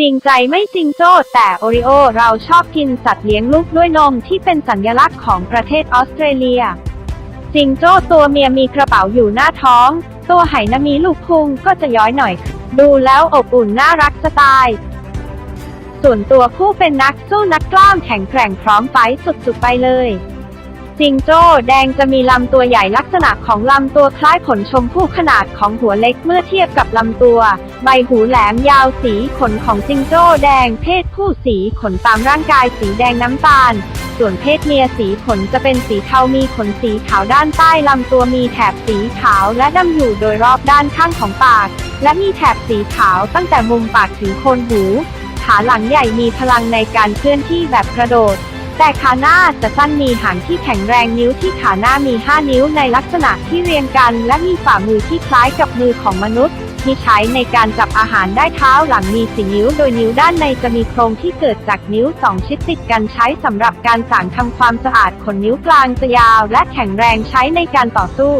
จริงใจไม่จริงโจ้แต่โอริโอเราชอบกินสัตว์เลี้ยงลูกด้วยนมที่เป็นสัญลักษณ์ของประเทศออสเตรเลีย จริงโจ้ตัวเมียมีกระเป๋าอยู่หน้าท้อง ตัวไหนมีลูกพุงก็จะย้อยหน่อย ดูแล้วอบอุ่นน่ารักสไตล์ส่วนตัวผู้เป็นนักสู้นักกล้ามแข็งแกร่งพร้อมไฟสุดๆไปเลย จิงโจ้แดงจะมีลำตัวใหญ่ลักษณะของลำตัวคล้ายผลชมพู่ขนาดของหัวเล็กเมื่อเทียบกับลำตัว ใบหูแหลมยาวสีขนของจิงโจ้แดงเพศผู้สีขนตามร่างกายสีแดงน้ำตาล ส่วนเพศเมียสีขนจะเป็นสีเทามีขนสีขาวด้านใต้ลำตัวมีแถบสีขาวและดำอยู่โดยรอบด้านข้างของปาก และมีแถบสีขาวตั้งแต่มุมปากถึงโคนหู ขาหลังใหญ่มีพลังในการเคลื่อนที่แบบกระโดด แต่ขาหน้าจะสั้นมีหางที่แข็งแรงนิ้วที่ขาหน้ามี 5 นิ้วในลักษณะที่เรียงกัน และมีฝ่ามือที่คล้ายกับมือของมนุษย์ มีใช้ในการจับอาหารได้เท้าหลังมีสีนิ้ว โดยนิ้วด้านในจะมีโครงที่เกิดจากนิ้วสองชิดติดกันใช้สำหรับการสางทำความสะอาดขนนิ้วกลางจะยาว และแข็งแรงใช้ในการต่อสู้